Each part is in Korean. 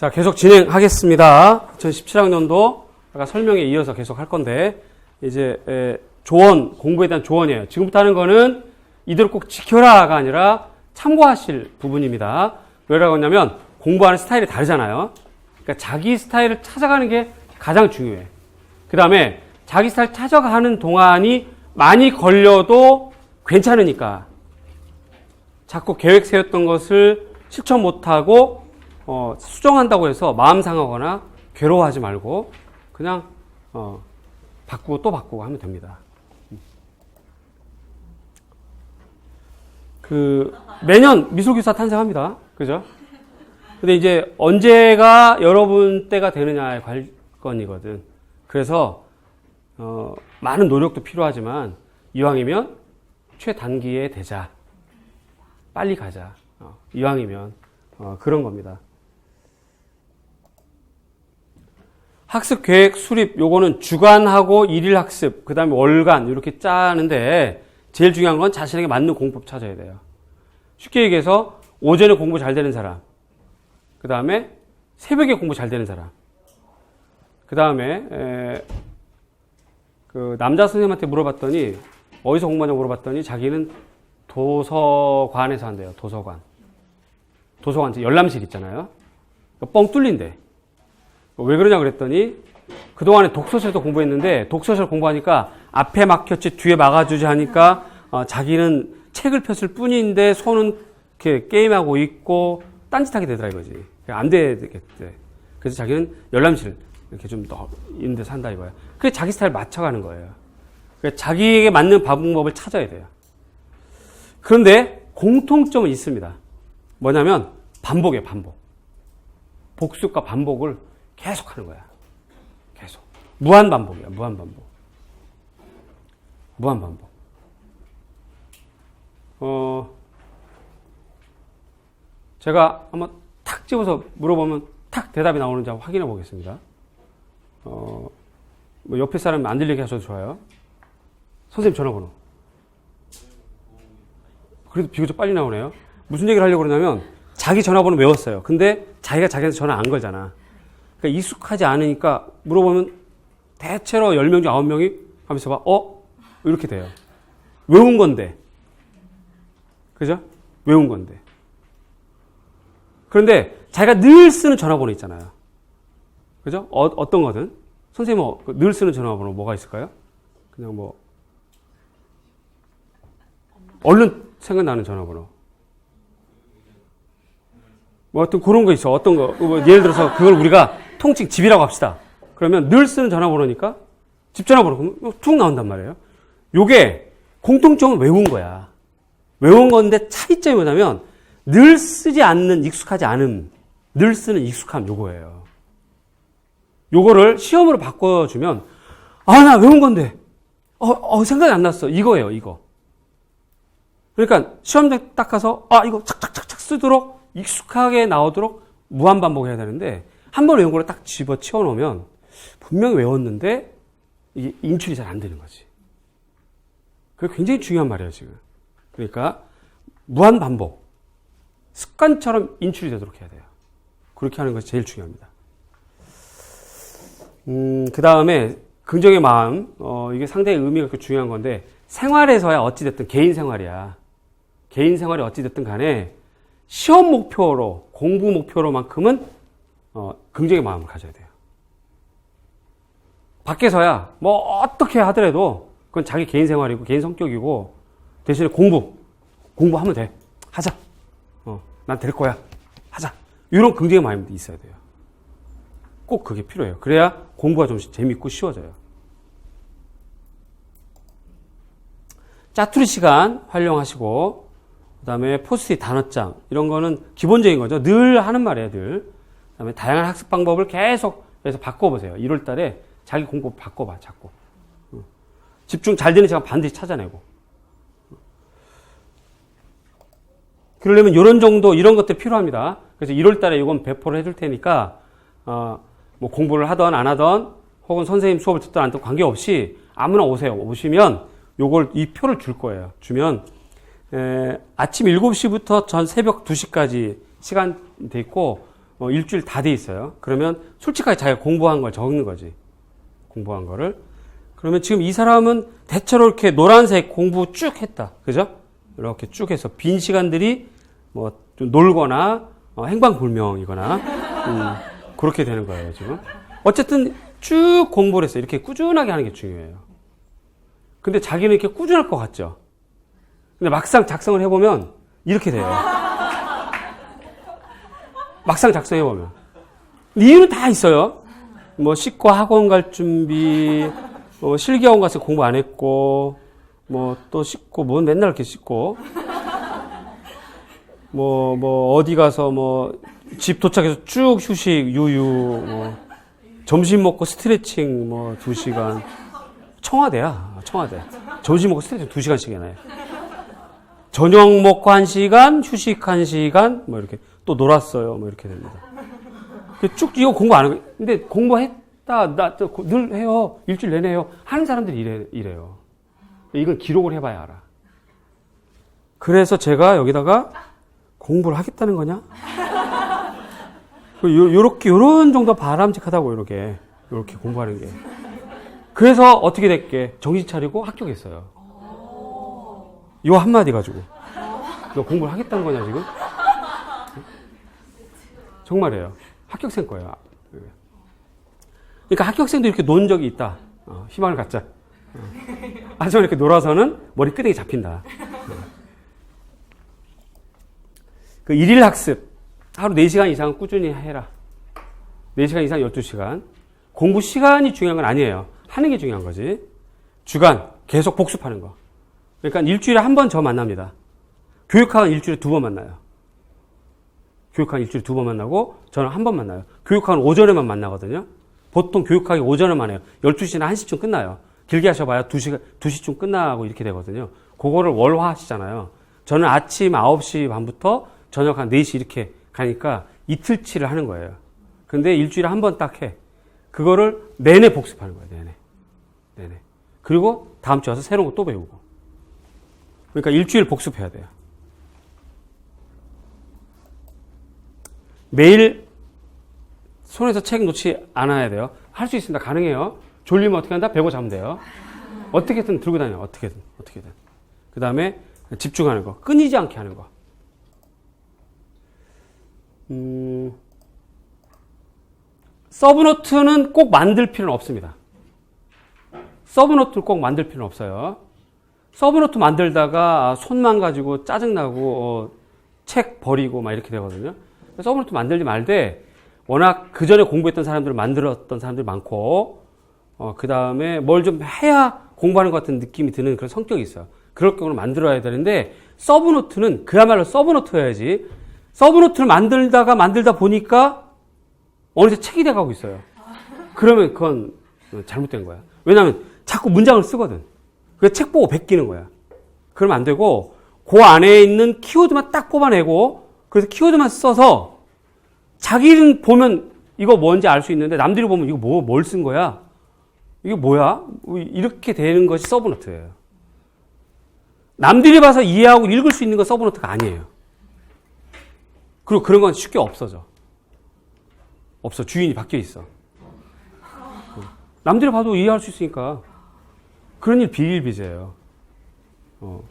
자, 계속 진행하겠습니다. 2017학년도 아까 설명에 이어서 계속 할 건데, 이제, 에, 조언, 공부에 대한 조언이에요. 지금부터 하는 거는 이대로 꼭 지켜라가 아니라 참고하실 부분입니다. 왜라고 하냐면, 공부하는 스타일이 다르잖아요. 그러니까 자기 스타일을 찾아가는 게 가장 중요해. 그 다음에 자기 스타일 찾아가는 동안이 많이 걸려도 괜찮으니까 자꾸 계획 세웠던 것을 실천 못하고 어, 수정한다고 해서 마음 상하거나 괴로워하지 말고 그냥 어, 바꾸고 또 바꾸고 하면 됩니다. 그 매년 미술교사 탄생합니다. 그죠? 근데 이제 언제가 여러분 때가 되느냐의 관건이거든. 그래서 어, 많은 노력도 필요하지만 이왕이면 최단기에 되자. 빨리 가자. 어, 이왕이면 어, 그런 겁니다. 학습 계획 수립 요거는 주간하고 일일 학습 그다음에 월간 이렇게 짜는데 제일 중요한 건 자신에게 맞는 공법 찾아야 돼요. 쉽게 얘기해서 오전에 공부 잘 되는 사람, 그 다음에 새벽에 공부 잘 되는 사람, 그 다음에 그 남자 선생님한테 물어봤더니 어디서 공부하냐고 물어봤더니 자기는 도서관에서 한대요. 도서관. 도서관 열람실 있잖아요. 뻥 뚫린대. 왜 그러냐 그랬더니 그동안에 독서실에서 공부했는데 독서실 공부하니까 앞에 막혔지 뒤에 막아주지 하니까 어, 자기는 책을 폈을 뿐인데 손은 이렇게 게임하고 있고 딴짓하게 되더라 이거지. 안 되겠대. 그래서 자기는 열람실 이렇게 좀더 있는 데 산다 이거야. 그게 자기 스타일 맞춰가는 거예요. 그러니까 자기에게 맞는 방법을 찾아야 돼요. 그런데 공통점은 있습니다. 뭐냐면 반복이에요, 반복. 복습과 반복을 계속 하는 거야. 계속. 무한 반복이야, 무한 반복. 무한 반복. 어, 제가 한번 탁 집어서 물어보면 탁 대답이 나오는지 확인해 보겠습니다. 어, 뭐 옆에 사람 안 들리게 하셔도 좋아요. 선생님 전화번호. 그래도 비교적 빨리 나오네요. 무슨 얘기를 하려고 그러냐면 자기 전화번호 외웠어요. 근데 자기가 자기한테 전화 안 걸잖아. 그러니까 익숙하지 않으니까 물어보면 대체로 10명 중 9명이 하면서 봐. 어? 이렇게 돼요. 외운 건데. 그죠? 외운 건데. 그런데 자기가 늘 쓰는 전화번호 있잖아요. 그죠? 어, 떤 거든. 선생님 뭐, 늘 쓰는 전화번호 뭐가 있을까요? 그냥 뭐, 얼른 생각나는 전화번호. 뭐 어떤 그런 거 있어. 어떤 거. 뭐 예를 들어서 그걸 우리가 통칭 집이라고 합시다. 그러면 늘 쓰는 전화번호니까 집 전화번호 툭 나온단 말이에요. 요게 공통점은 외운 거야. 외운 건데 차이점이 뭐냐면 늘 쓰지 않는 익숙하지 않음, 늘 쓰는 익숙함 요거예요. 요거를 시험으로 바꿔주면 아 나 외운 건데 어, 어 생각이 안 났어 이거예요 이거. 그러니까 시험장 딱 가서 아 이거 착착착착 쓰도록 익숙하게 나오도록 무한 반복해야 되는데 한 번 외운 걸딱 집어 치워 놓으면 분명히 외웠는데 이게 인출이 잘 안 되는 거지. 그게 굉장히 중요한 말이에요 지금. 그러니까 무한 반복 습관처럼 인출이 되도록 해야 돼요. 그렇게 하는 것이 제일 중요합니다. 음, 그 다음에 긍정의 마음, 어, 이게 상당히 의미가 중요한 건데 생활에서야 어찌됐든 개인 생활이야. 개인 생활이 어찌됐든 간에 시험 목표로, 공부 목표로만큼은 어, 긍정의 마음을 가져야 돼요. 밖에서야 뭐 어떻게 하더라도 그건 자기 개인 생활이고 개인 성격이고 대신에 공부, 공부하면 돼. 하자. 어, 난 될 거야. 하자. 이런 긍정의 마음이 있어야 돼요. 꼭 그게 필요해요. 그래야 공부가 좀 재밌고 쉬워져요. 짜투리 시간 활용하시고 그 다음에 포스트잇 단어장 이런 거는 기본적인 거죠. 늘 하는 말이에요. 늘. 그 다음에 다양한 학습 방법을 계속 해서 바꿔보세요. 1월 달에 자기 공부 바꿔봐. 자꾸. 집중 잘 되는 시간 반드시 찾아내고. 그러려면 이런 정도 이런 것들 필요합니다. 그래서 1월 달에 이건 배포를 해줄 테니까 어, 뭐 공부를 하던 안 하던 혹은 선생님 수업을 듣던 안 듣던 관계없이 아무나 오세요. 오시면 요걸 이 표를 줄 거예요. 주면 에, 아침 7시부터 전 새벽 2시까지 시간 돼 있고 뭐 일주일 다 돼 있어요. 그러면 솔직하게 자기가 공부한 걸 적는 거지. 공부한 거를. 그러면 지금 이 사람은 대체로 이렇게 노란색 공부 쭉 했다. 그죠? 이렇게 쭉 해서 빈 시간들이 뭐 좀 놀거나 어, 행방불명이거나 음, 그렇게 되는 거예요, 지금. 어쨌든 쭉 공부를 했어요. 이렇게 꾸준하게 하는 게 중요해요. 근데 자기는 이렇게 꾸준할 것 같죠? 근데 막상 작성을 해보면 이렇게 돼요. 막상 작성해 보면. 이유는 다 있어요. 뭐, 씻고 학원 갈 준비, 뭐, 실기학원 가서 공부 안 했고, 뭐, 또 씻고, 뭔 맨날 이렇게 씻고, 뭐, 뭐, 어디 가서 뭐, 집 도착해서 쭉 휴식, 유유, 뭐, 점심 먹고 스트레칭, 뭐, 두 시간. 청와대야, 청와대. 점심 먹고 스트레칭 두 시간씩 해놔요. 저녁 먹고 한 시간, 휴식 한 시간, 뭐 이렇게 또 놀았어요. 뭐 이렇게 됩니다. 그쭉 이거 공부 안 하고, 근데 공부했다, 나 늘 해요. 일주일 내내 해요. 하는 사람들이 이래, 이래요. 이건 기록을 해봐야 알아. 그래서 제가 여기다가 공부를 하겠다는 거냐? 그 요, 요렇게, 요런 정도 바람직하다고, 요렇게. 요렇게 공부하는 게. 그래서 어떻게 됐게? 정신 차리고 합격했어요. 요 한마디 가지고. 너 공부를 하겠다는 거냐, 지금? 정말이에요. 합격생 거예요. 그러니까 합격생도 이렇게 논 적이 있다. 어, 희망을 갖자. 어. 하지만 이렇게 놀아서는 머리 끄댕이 잡힌다. 어. 그 일일 학습. 하루 4시간 이상 꾸준히 해라. 4시간 이상 12시간. 공부 시간이 중요한 건 아니에요. 하는 게 중요한 거지. 주간 계속 복습하는 거. 그러니까 일주일에 한 번 저 만납니다. 교육학은 일주일에 두 번 만나요. 교육학은 일주일에 두 번 만나고 저는 한 번 만나요. 교육학은 오전에만 만나거든요. 보통 교육학이 오전에만 해요. 12시나 1시쯤 끝나요. 길게 하셔봐야 2시, 2시쯤 끝나고 이렇게 되거든요. 그거를 월화 하시잖아요. 저는 아침 9시 반부터 저녁 한 4시 이렇게 가니까 이틀치를 하는 거예요. 근데 일주일에 한 번 딱 해. 그거를 내내 복습하는 거예요. 내내. 내내. 그리고 다음 주에 와서 새로운 거 또 배우고. 그러니까 일주일 복습해야 돼요. 매일 손에서 책 놓지 않아야 돼요. 할 수 있습니다. 가능해요. 졸리면 어떻게 한다? 배고 자면 돼요. 어떻게든 들고 다녀. 어떻게든. 어떻게든. 그 다음에 집중하는 거. 끊이지 않게 하는 거. 음, 서브노트는 꼭 만들 필요는 없습니다. 서브노트를 꼭 만들 필요는 없어요. 서브노트 만들다가 손만 가지고 짜증나고 어, 책 버리고 막 이렇게 되거든요. 서브노트 만들지 말되 워낙 그 전에 공부했던 사람들을 만들었던 사람들이 많고 어, 그 다음에 뭘 좀 해야 공부하는 것 같은 느낌이 드는 그런 성격이 있어요. 그럴 경우는 만들어야 되는데 서브노트는 그야말로 서브노트여야지 서브노트를 만들다가 만들다 보니까 어느새 책이 돼가고 있어요. 그러면 그건 잘못된 거야. 왜냐하면 자꾸 문장을 쓰거든. 그책 보고 베끼는 거야. 그러면 안 되고 그 안에 있는 키워드만 딱 뽑아내고 그래서 키워드만 써서 자기는 보면 이거 뭔지 알 수 있는데 남들이 보면 이거 뭐, 뭘 쓴 거야? 이게 뭐야? 이렇게 되는 것이 서브노트예요. 남들이 봐서 이해하고 읽을 수 있는 건 서브노트가 아니에요. 그리고 그런 건 쉽게 없어져. 없어. 주인이 바뀌어 있어. 남들이 봐도 이해할 수 있으니까. 그런 일 비일비재예요. 어.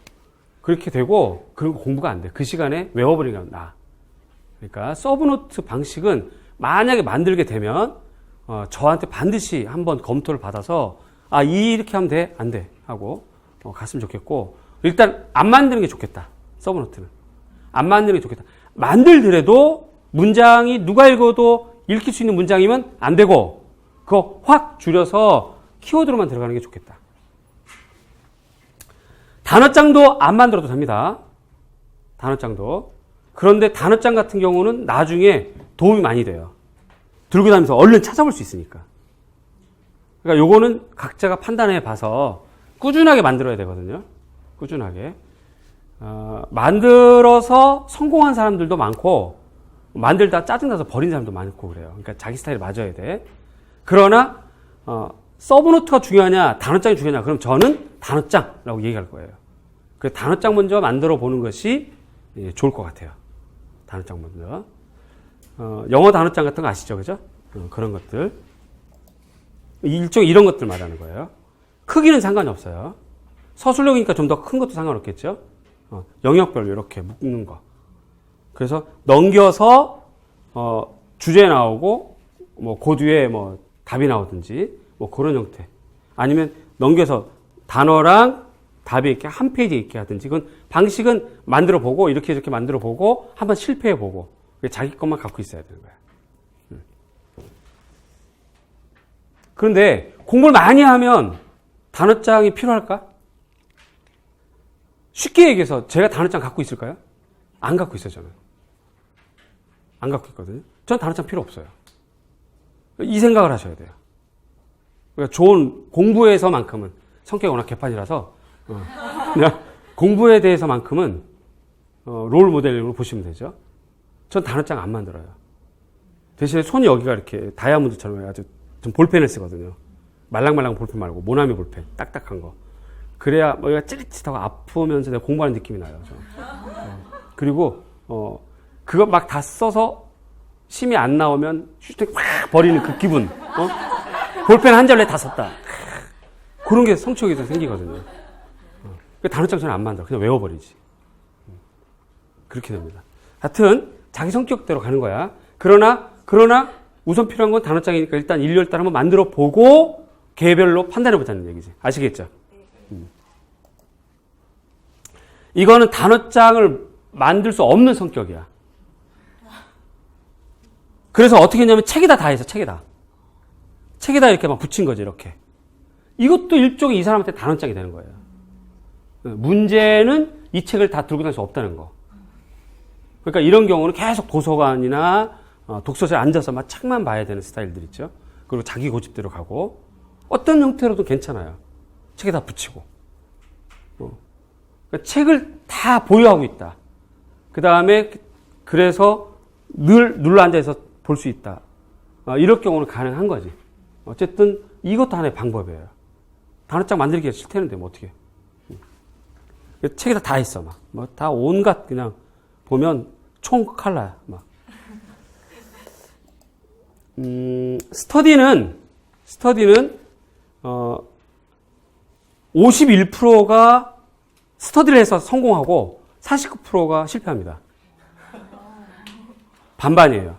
그렇게 되고, 그런 거 공부가 안 돼. 그 시간에 외워버리는 건 나. 그러니까 서브노트 방식은 만약에 만들게 되면 어, 저한테 반드시 한번 검토를 받아서 아 이렇게 하면 돼? 안 돼? 하고 어, 갔으면 좋겠고 일단 안 만드는 게 좋겠다. 서브노트는 안 만드는 게 좋겠다. 만들더라도 문장이 누가 읽어도 읽힐 수 있는 문장이면 안 되고 그거 확 줄여서 키워드로만 들어가는 게 좋겠다. 단어장도 안 만들어도 됩니다. 단어장도. 그런데 단어장 같은 경우는 나중에 도움이 많이 돼요. 들고 다니면서 얼른 찾아볼 수 있으니까. 그러니까 요거는 각자가 판단해 봐서 꾸준하게 만들어야 되거든요. 꾸준하게. 어, 만들어서 성공한 사람들도 많고, 만들다 짜증나서 버린 사람도 많고 그래요. 그러니까 자기 스타일에 맞아야 돼. 그러나, 어, 서브노트가 중요하냐, 단어장이 중요하냐, 그럼 저는 단어장라고 얘기할 거예요. 그 단어장 먼저 만들어 보는 것이 좋을 것 같아요. 단어장 먼저. 어, 영어 단어장 같은 거 아시죠? 그죠? 어, 그런 것들. 일종 이런 것들 말하는 거예요. 크기는 상관이 없어요. 서술력이니까 좀 더 큰 것도 상관없겠죠? 어, 영역별로 이렇게 묶는 거. 그래서 넘겨서, 어, 주제 나오고, 뭐, 그 뒤에 뭐, 답이 나오든지, 뭐, 그런 형태. 아니면 넘겨서 단어랑 답이 이렇게 한 페이지에 있게 하든지, 그건 방식은 만들어 보고, 이렇게 이렇게 만들어 보고, 한번 실패해 보고, 자기 것만 갖고 있어야 되는 거야. 음. 그런데 공부를 많이 하면 단어장이 필요할까? 쉽게 얘기해서 제가 단어장 갖고 있을까요? 안 갖고 있어요, 저는. 안 갖고 있거든요. 저는 단어장 필요 없어요. 이 생각을 하셔야 돼요. 그러니까 좋은 공부에서만큼은 성격이 워낙 개판이라서 어, 그냥 공부에 대해서만큼은 어, 롤 모델로 보시면 되죠. 전 단어장 안 만들어요. 대신에 손이 여기가 이렇게 다이아몬드처럼 좀 볼펜을 쓰거든요. 말랑말랑 볼펜 말고 모나미 볼펜, 딱딱한 거. 그래야 뭐가 찌릿찌릿하고 아프면서 내가 공부하는 느낌이 나요. 어. 그리고 어 그거 막 다 써서 심이 안 나오면 휴대폰 확 버리는 그 기분. 어? 볼펜 한 잘래 다 썼다. 그런 게 성취욕에서 생기거든요. 어. 단어장 저는 안 만들어. 그냥 외워버리지. 음. 그렇게 됩니다. 하여튼 자기 성격대로 가는 거야. 그러나 그러나 우선 필요한 건 단어장이니까 일단 일렬단 한번 만들어 보고 개별로 판단해 보자는 얘기지. 아시겠죠? 음. 이거는 단어장을 만들 수 없는 성격이야. 그래서 어떻게 했냐면 책에다 다 해서 책에다. 책에다 이렇게 막 붙인 거지, 이렇게. 이것도 일종의 이 사람한테 단어장이 되는 거예요. 문제는 이 책을 다 들고 다닐 수 없다는 거. 그러니까 이런 경우는 계속 도서관이나 어, 독서실에 앉아서 막 책만 봐야 되는 스타일들 있죠. 그리고 자기 고집대로 가고 어떤 형태로도 괜찮아요. 책에 다 붙이고. 어. 그러니까 책을 다 보유하고 있다. 그 다음에 그래서 늘 눌러 앉아서 볼 수 있다. 어, 이럴 경우는 가능한 거지. 어쨌든 이것도 하나의 방법이에요. 단어장 만들기가 싫다는데 뭐 어떻게. 책에다 다 있어 막. 뭐 다 온갖 그냥 보면 총 칼라야 막. 음, 스터디는 스터디는 어 51%가 스터디를 해서 성공하고 49%가 실패합니다. 반반이에요.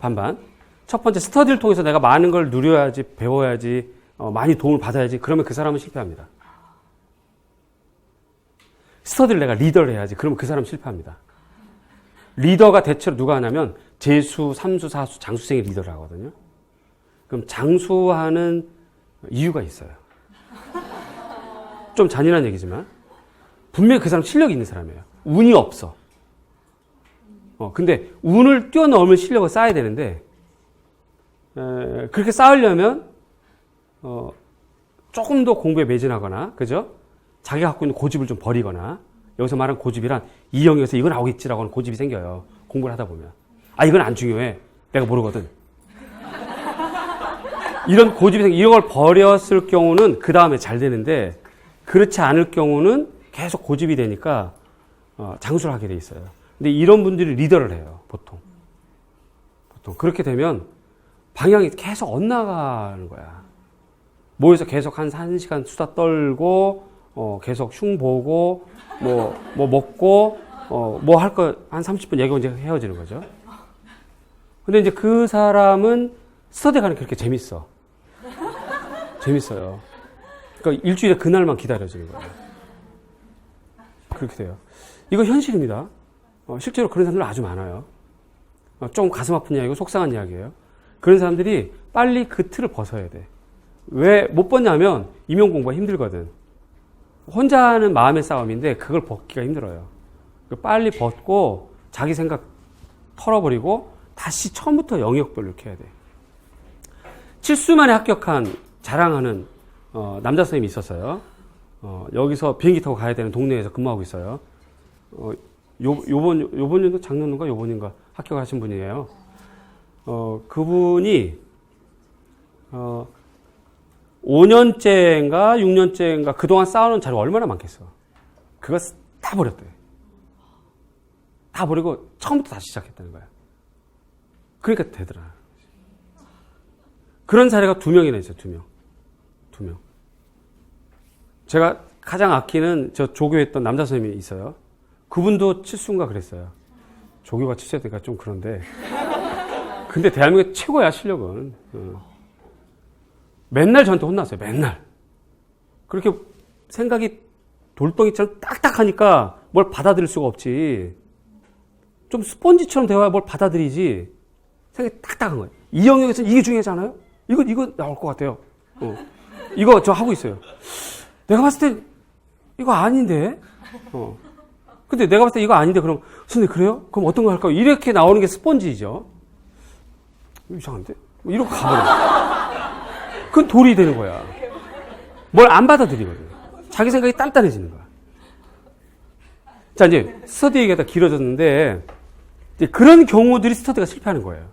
반반. 첫 번째 스터디를 통해서 내가 많은 걸 누려야지, 배워야지, 어, 많이 도움을 받아야지. 그러면 그 사람은 실패합니다. 스터디를 내가 리더를 해야지. 그러면 그 사람은 실패합니다. 리더가 대체로 누가 하냐면 재수, 삼수, 사수, 장수생이 리더를 하거든요. 그럼 장수하는 이유가 있어요. 좀 잔인한 얘기지만 분명히 그 사람 실력이 있는 사람이에요. 운이 없어. 어, 근데 운을 뛰어넘을 실력을 쌓아야 되는데 에, 그렇게 쌓으려면 어, 조금 더 공부에 매진하거나 그죠? 자기가 갖고 있는 고집을 좀 버리거나 여기서 말하는 고집이란 이 영역에서 이건 나오겠지라고 하는 고집이 생겨요. 공부를 하다 보면. 아, 이건 안 중요해. 내가 모르거든. 이런 고집이 생겨. 이런 걸 버렸을 경우는 그 다음에 잘 되는데 그렇지 않을 경우는 계속 고집이 되니까 어, 장수를 하게 돼 있어요. 근데 이런 분들이 리더를 해요. 보통. 보통. 그렇게 되면 방향이 계속 엇나가는 거야. 모여서 계속 한 1시간 수다 떨고 어, 계속 흉 보고 뭐, 뭐 먹고, 어, 뭐 할 거 한 30분 얘기하고 이제 헤어지는 거죠. 근데 이제 그 사람은 스터디 가는 게 그렇게 재밌어. 재밌어요. 그러니까 일주일에 그날만 기다려지는 거예요. 그렇게 돼요. 이거 현실입니다. 어, 실제로 그런 사람들 아주 많아요. 어, 좀 가슴 아픈 이야기고 속상한 이야기예요. 그런 사람들이 빨리 그 틀을 벗어야 돼. 왜 못 벗냐면 임용 공부가 힘들거든. 혼자 하는 마음의 싸움인데 그걸 벗기가 힘들어요. 빨리 벗고 자기 생각 털어버리고 다시 처음부터 영역별로 이렇게 해야 돼. 7수 만에 합격한 자랑하는 어, 남자 선생님이 있었어요. 어, 여기서 비행기 타고 가야 되는 동네에서 근무하고 있어요. 어, 요, 요번, 요번 년도 작년인가 요번인가 합격하신 분이에요. 어, 그분이, 어, 5년째인가 6년째인가 그동안 쌓아놓은 자료 얼마나 많겠어. 그거 다 버렸대. 다 버리고 처음부터 다시 시작했다는 거야. 그러니까 되더라. 그런 사례가 두 명이나 있어요, 두 명. 두 명. 제가 가장 아끼는 저 조교했던 남자 선생님이 있어요. 그분도 칠수인가 그랬어요. 조교가 칠수야 되니까 좀 그런데. 근데 대한민국 최고야, 실력은. 어. 맨날 저한테 혼났어요, 맨날. 그렇게 생각이 돌덩이처럼 딱딱하니까 뭘 받아들일 수가 없지. 좀 스펀지처럼 대화해 뭘 받아들이지. 생각이 딱딱한 거예요. 이 영역에서는 이게 중요하잖아요? 이거, 이거 나올 것 같아요. 어. 이거 저 하고 있어요. 내가 봤을 때 이거 아닌데? 어. 근데 내가 봤을 때 이거 아닌데 그럼 선생님 그래요? 그럼 어떤 거 할까요? 이렇게 나오는 게 스펀지죠. 이상한데? 뭐 이러고 가버려. 그건 돌이 되는 거야. 뭘 안 받아들이거든. 자기 생각이 단단해지는 거야. 자, 이제 스터디 얘기가 다 길어졌는데, 이제 그런 경우들이 스터디가 실패하는 거예요.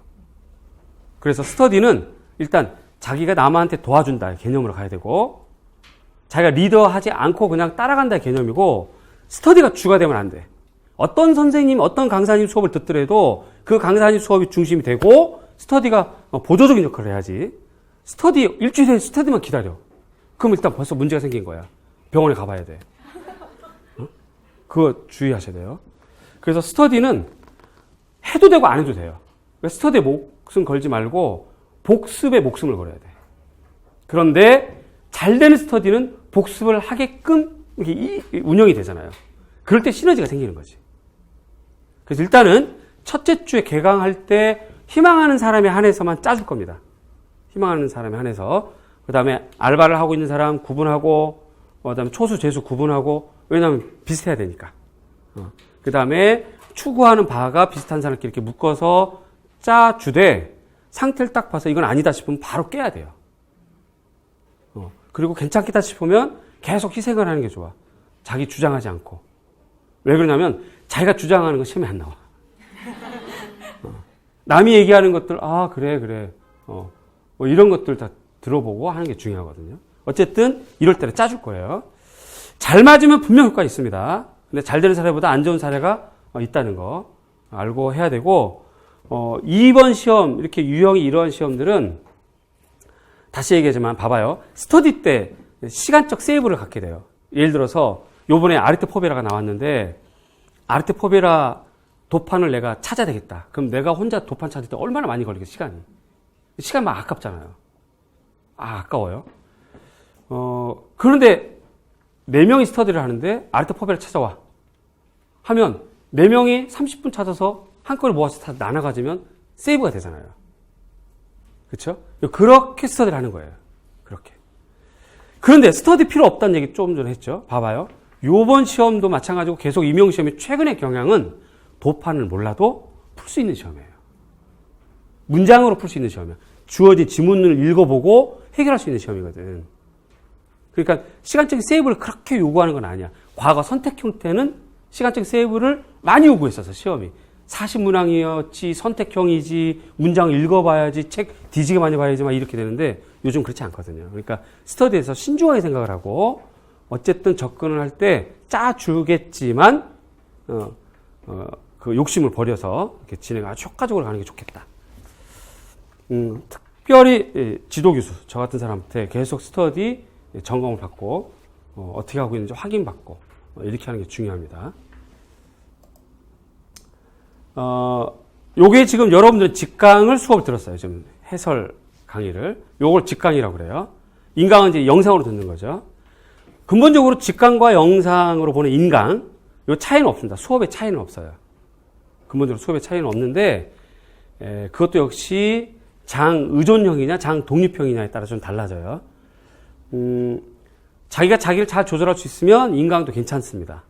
그래서 스터디는 일단 자기가 남한테 도와준다 개념으로 가야 되고, 자기가 리더하지 않고 그냥 따라간다 개념이고, 스터디가 주가 되면 안 돼. 어떤 선생님, 어떤 강사님 수업을 듣더라도 그 강사님 수업이 중심이 되고, 스터디가 보조적인 역할을 해야지. 스터디, 일주일에 스터디만 기다려. 그럼 일단 벌써 문제가 생긴 거야. 병원에 가봐야 돼. 어? 그거 주의하셔야 돼요. 그래서 스터디는 해도 되고 안 해도 돼요. 스터디에 목숨 걸지 말고 복습에 목숨을 걸어야 돼. 그런데 잘 되는 스터디는 복습을 하게끔 이렇게 운영이 되잖아요. 그럴 때 시너지가 생기는 거지. 그래서 일단은 첫째 주에 개강할 때 희망하는 사람에 한해서만 짜줄 겁니다. 희망하는 사람에 한해서. 그 다음에 알바를 하고 있는 사람 구분하고, 그 다음에 초수, 재수 구분하고, 왜냐하면 비슷해야 되니까. 어. 그 다음에 추구하는 바가 비슷한 사람끼리 이렇게 묶어서 짜주되 상태를 딱 봐서 이건 아니다 싶으면 바로 깨야 돼요. 어. 그리고 괜찮겠다 싶으면 계속 희생을 하는 게 좋아. 자기 주장하지 않고. 왜 그러냐면 자기가 주장하는 건 시험에 안 나와. 어. 남이 얘기하는 것들, 아, 그래, 그래. 어. 뭐 이런 것들 다 들어보고 하는 게 중요하거든요. 어쨌든 이럴 때는 짜줄 거예요. 잘 맞으면 분명 효과 있습니다. 근데 잘 되는 사례보다 안 좋은 사례가 어, 있다는 거 알고 해야 되고 어, 2번 시험 이렇게 유형이 이러한 시험들은 다시 얘기하지만 봐봐요. 스터디 때 시간적 세이브를 갖게 돼요. 예를 들어서 요번에 아르테 포베라가 나왔는데 아르테 포베라 도판을 내가 찾아야 되겠다. 그럼 내가 혼자 도판 찾을 때 얼마나 많이 걸리겠어, 시간이. 시간 막 아깝잖아요. 아, 아까워요. 어, 그런데 네 명이 스터디를 하는데 아르테포베를 찾아와. 하면 네 명이 30분 찾아서 한꺼번에 모아서 다 나눠 가지면 세이브가 되잖아요. 그렇죠? 그렇게 스터디를 하는 거예요. 그렇게. 그런데 스터디 필요 없다는 얘기 조금 전에 했죠. 봐봐요. 요번 시험도 마찬가지고 계속 임용 시험의 최근의 경향은 도판을 몰라도 풀 수 있는 시험이에요. 문장으로 풀 수 있는 시험이야. 주어진 지문을 읽어보고 해결할 수 있는 시험이거든. 그러니까 시간적인 세이브를 그렇게 요구하는 건 아니야. 과거 선택형 때는 시간적 세이브를 많이 요구했었어, 시험이. 40문항이었지, 선택형이지, 문장 읽어봐야지, 책 뒤지게 많이 봐야지, 막 이렇게 되는데 요즘 그렇지 않거든요. 그러니까 스터디에서 신중하게 생각을 하고 어쨌든 접근을 할 때 짜주겠지만, 어, 어, 그 욕심을 버려서 이렇게 진행 아주 효과적으로 가는 게 좋겠다. 음, 특별히 지도교수, 저 같은 사람한테 계속 스터디 점검을 받고 어, 떻게 하고 있는지 확인받고 어, 이렇게 하는 게 중요합니다. 어, 요게 지금 여러분들 직강을 수업을 들었어요. 지금 해설 강의를. 요걸 직강이라고 그래요. 인강은 이제 영상으로 듣는 거죠. 근본적으로 직강과 영상으로 보는 인강, 요 차이는 없습니다. 수업의 차이는 없어요. 근본적으로 수업의 차이는 없는데, 에, 그것도 역시 장 의존형이냐 장 독립형이냐에 따라 좀 달라져요. 음, 자기가 자기를 잘 조절할 수 있으면 인강도 괜찮습니다.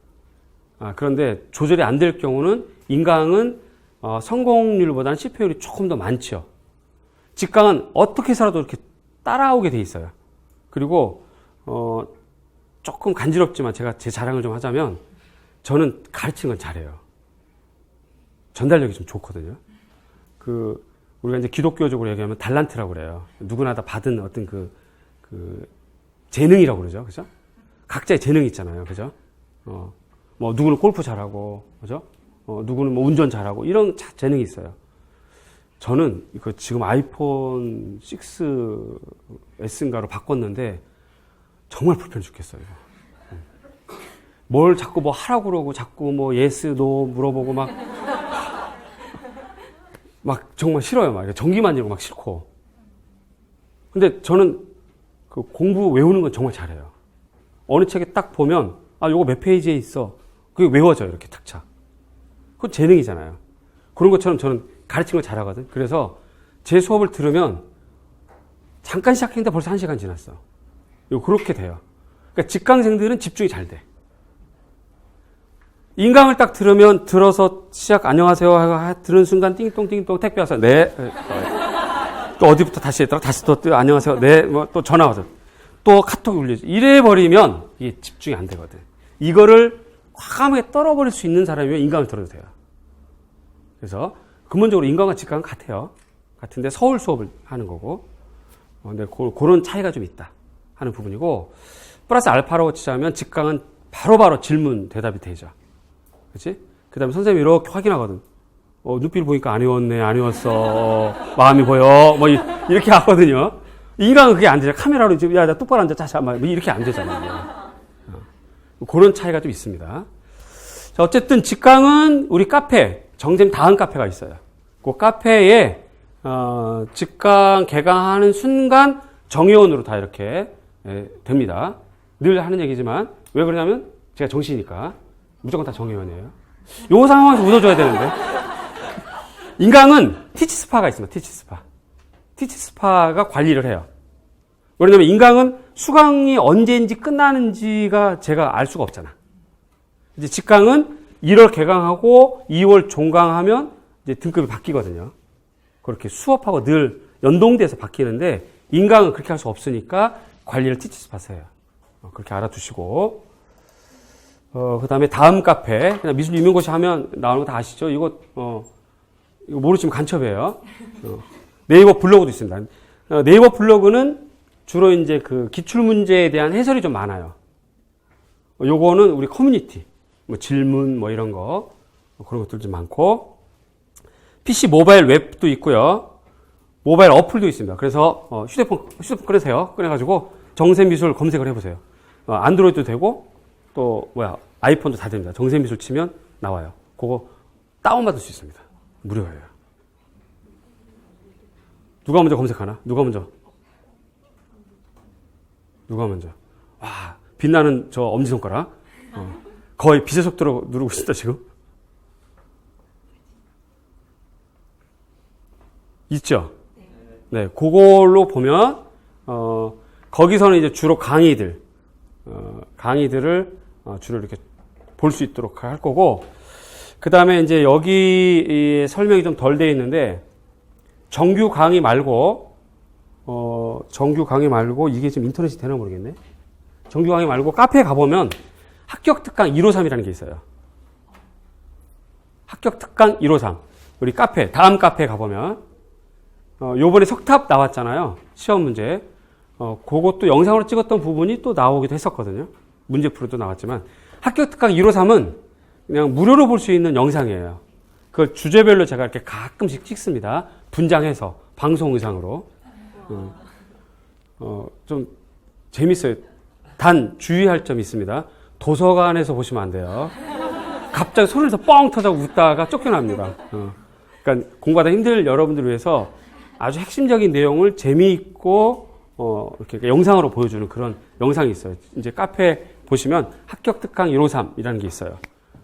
아, 그런데 조절이 안 될 경우는 인강은 어, 성공률보다는 실패율이 조금 더 많죠. 직강은 어떻게 해서라도 이렇게 따라오게 돼 있어요. 그리고 어, 조금 간지럽지만 제가 제 자랑을 좀 하자면 저는 가르치는 건 잘해요. 전달력이 좀 좋거든요. 그 우리가 이제 기독교적으로 얘기하면 달란트라고 그래요. 누구나 다 받은 어떤 그, 그, 재능이라고 그러죠. 그죠? 각자의 재능이 있잖아요. 그죠? 어, 뭐, 누구는 골프 잘하고, 그죠? 어, 누구는 뭐 운전 잘하고, 이런 재능이 있어요. 저는 그 지금 아이폰 6S인가로 바꿨는데 정말 불편해 죽겠어요. 뭘 자꾸 뭐 하라고 그러고 자꾸 뭐 예스 노 물어보고 막 막 정말 싫어요. 막 전기 만지고 막 싫고. 근데 저는 그 공부 외우는 건 정말 잘해요. 어느 책에 딱 보면 아 요거 몇 페이지에 있어. 그게 외워져요. 이렇게 탁착. 그건 재능이잖아요. 그런 것처럼 저는 가르치는 걸 잘하거든. 그래서 제 수업을 들으면 잠깐 시작했는데 벌써 한 시간 지났어. 요 그렇게 돼요. 그러니까 직강생들은 집중이 잘 돼. 인강을 딱 들으면 들어서 시작 안녕하세요 하고 들은 순간 띵동 띵동 택배 와서 네. 또 어디부터 다시 했다가 다시 또, 또 안녕하세요. 네. 뭐 또 전화 와서 또 카톡이 울리지. 이래 버리면 이게 집중이 안 되거든. 이거를 과감하게 떨어버릴 수 있는 사람이면 인강을 들어도 돼요. 그래서 근본적으로 인강과 직강은 같아요. 같은데 서울 수업을 하는 거고. 어, 근데 고, 그런 차이가 좀 있다 하는 부분이고 플러스 알파로 치자면 직강은 바로바로 질문 대답이 되죠. 그렇지? 그 다음에 선생님이 이렇게 확인하거든. 어, 눈빛을 보니까 안 외웠네, 안 외웠어. 어, 마음이 보여. 뭐, 이, 렇게 하거든요. 인간은 그게 안 되죠. 카메라로 지금, 야, 나 똑바로 앉아. 자자. 뭐 이렇게 안 되잖아요. 어, 그런 차이가 좀 있습니다. 자, 어쨌든 직강은 우리 카페, 정쌤 다음 카페가 있어요. 그 카페에, 어, 직강 개강하는 순간 정회원으로 다 이렇게 예, 됩니다. 늘 하는 얘기지만, 왜 그러냐면, 제가 정시니까. 무조건 다 정회원이에요. 요 상황에서 웃어줘야 되는데. 인강은 티치스파가 있습니다. 티치스파. 티치스파가 관리를 해요. 왜냐면 인강은 수강이 언제인지 끝나는지가 제가 알 수가 없잖아. 이제 직강은 1월 개강하고 2월 종강하면 이제 등급이 바뀌거든요. 그렇게 수업하고 늘 연동돼서 바뀌는데 인강은 그렇게 할 수 없으니까 관리를 티치스파서 해요. 어, 그렇게 알아두시고 어, 그 다음에 다음 카페, 그냥 미술 유명고시 하면 나오는 거 다 아시죠? 이거, 어, 이거 모르시면 간첩이에요. 어, 네이버 블로그도 있습니다. 어, 네이버 블로그는 주로 이제 그 기출문제에 대한 해설이 좀 많아요. 어, 요거는 우리 커뮤니티, 뭐 질문 뭐 이런 거, 어, 그런 것들 좀 많고, PC 모바일 웹도 있고요. 모바일 어플도 있습니다. 그래서 어, 휴대폰, 휴대폰 꺼내세요. 꺼내가지고 정샘미술 검색을 해보세요. 어, 안드로이드도 되고, 또 뭐야 아이폰도 다 됩니다. 정세미술 치면 나와요. 그거 다운받을 수 있습니다. 무료예요. 누가 먼저 검색하나? 누가 먼저? 누가 먼저? 와 빛나는 저 엄지손가락 어. 거의 빛의 속도로 누르고 있다 지금. 있죠? 네, 그걸로 보면 어, 거기서는 이제 주로 강의들 어, 강의들을 어, 주로 이렇게 볼 수 있도록 할 거고, 그 다음에 이제 여기 설명이 좀 덜 돼 있는데, 정규 강의 말고, 어, 정규 강의 말고, 이게 지금 인터넷이 되나 모르겠네. 정규 강의 말고 카페에 가보면 합격 특강 153이라는 게 있어요. 합격 특강 153. 우리 카페, 다음 카페에 가보면, 어, 요번에 석탑 나왔잖아요. 시험 문제. 어, 그것도 영상으로 찍었던 부분이 또 나오기도 했었거든요. 문제풀이도 나왔지만 학교 특강 153은 그냥 무료로 볼 수 있는 영상이에요. 그 주제별로 제가 이렇게 가끔씩 찍습니다. 분장해서 방송 의상으로. 어, 어, 좀 재밌어요. 단 주의할 점이 있습니다. 도서관에서 보시면 안 돼요. 갑자기 손에서 뻥 터져고 웃다가 쫓겨납니다. 어. 그러니까 공부하다 힘들 여러분들을 위해서 아주 핵심적인 내용을 재미있고 어, 이렇게 영상으로 보여주는 그런 영상이 있어요. 이제 카페 보시면 합격 특강 153이라는 게 있어요.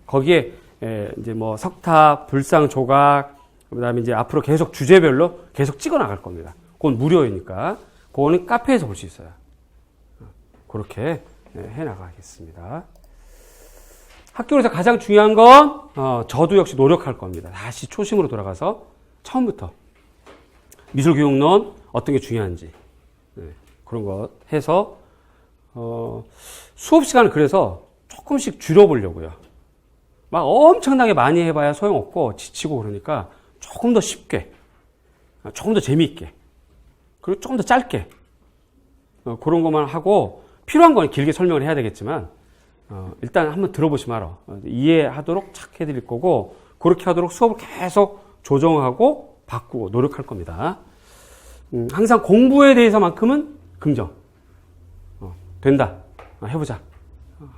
거기에 에, 이제 뭐 석탑, 불상 조각, 그다음에 이제 앞으로 계속 주제별로 계속 찍어 나갈 겁니다. 그건 무료이니까 그거는 카페에서 볼 수 있어요. 그렇게 해 나가겠습니다. 학교에서 가장 중요한 건 어, 저도 역시 노력할 겁니다. 다시 초심으로 돌아가서 처음부터 미술교육론 어떤 게 중요한지 네, 그런 것 해서 어, 수업 시간을 그래서 조금씩 줄여보려고요. 막 엄청나게 많이 해봐야 소용없고 지치고 그러니까 조금 더 쉽게, 조금 더 재미있게, 그리고 조금 더 짧게 어, 그런 것만 하고 필요한 건 길게 설명을 해야 되겠지만 어, 일단 한번 들어보시면 알아. 어, 이해하도록 착 해드릴 거고 그렇게 하도록 수업을 계속 조정하고 바꾸고 노력할 겁니다. 음, 항상 공부에 대해서만큼은 긍정. 어, 된다. 아, 해보자.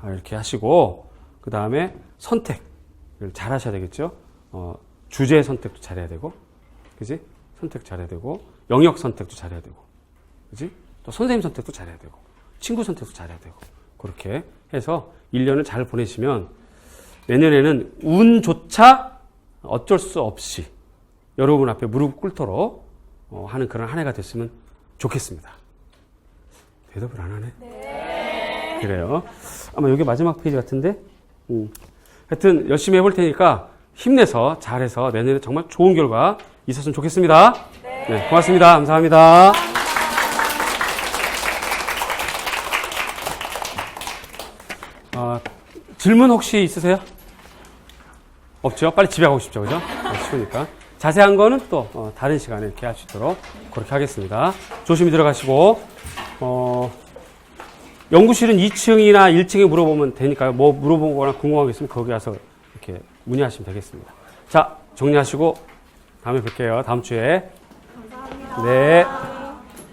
아, 이렇게 하시고, 그 다음에 선택을 잘 하셔야 되겠죠. 어, 주제 선택도 잘해야 되고, 그지? 선택 잘해야 되고, 영역 선택도 잘해야 되고, 그지? 또 선생님 선택도 잘해야 되고, 친구 선택도 잘해야 되고, 그렇게 해서 1년을 잘 보내시면 내년에는 운조차 어쩔 수 없이 여러분 앞에 무릎 꿇도록 어, 하는 그런 한 해가 됐으면 좋겠습니다. 대답을 안 하네? 그래요. 아마 이게 마지막 페이지 같은데? 음. 하여튼 열심히 해볼 테니까 힘내서 잘해서 내년에 정말 좋은 결과 있었으면 좋겠습니다. 네, 고맙습니다. 감사합니다. 아, 질문 혹시 있으세요? 없죠? 빨리 집에 가고 싶죠, 그죠? 네, 추우니까. 자세한 거는 또 어, 다른 시간에 이렇게 할 수 있도록 그렇게 하겠습니다. 조심히 들어가시고 어, 연구실은 2층이나 1층에 물어보면 되니까요. 뭐 물어본 거나 궁금한 게 있으면 거기 와서 이렇게 문의하시면 되겠습니다. 자, 정리하시고 다음에 뵐게요. 다음 주에. 네.